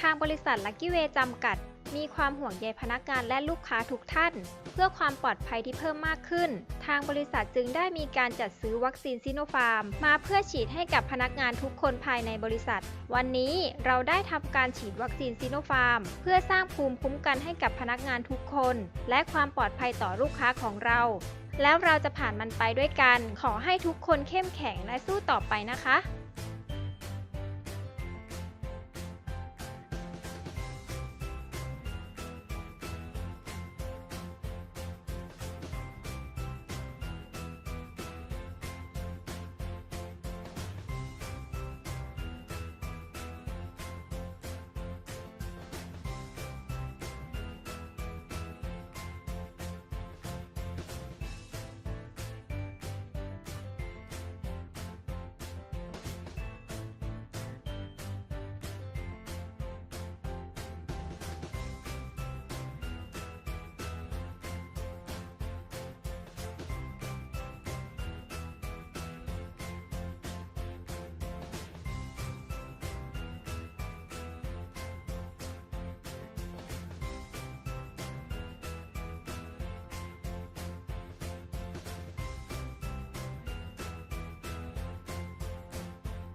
ทางบริษัทลักกี้เวจำกัด มีความห่วงใยพนักงานและลูกค้าทุกท่าน เพื่อความปลอดภัยที่เพิ่มมากขึ้น ทางบริษัทจึงได้มีการจัดซื้อวัคซีนซิโนฟาร์ม มาเพื่อฉีดให้กับพนักงานทุกคนภายในบริษัท วันนี้เราได้ทำการฉีดวัคซีนซิโนฟาร์ม เพื่อสร้างภูมิคุ้มกันให้กับพนักงานทุกคน และความปลอดภัยต่อลูกค้าของเรา แล้วเราจะผ่านมันไปด้วยกัน ขอให้ทุกคนเข้มแข็งและสู้ต่อไปนะคะ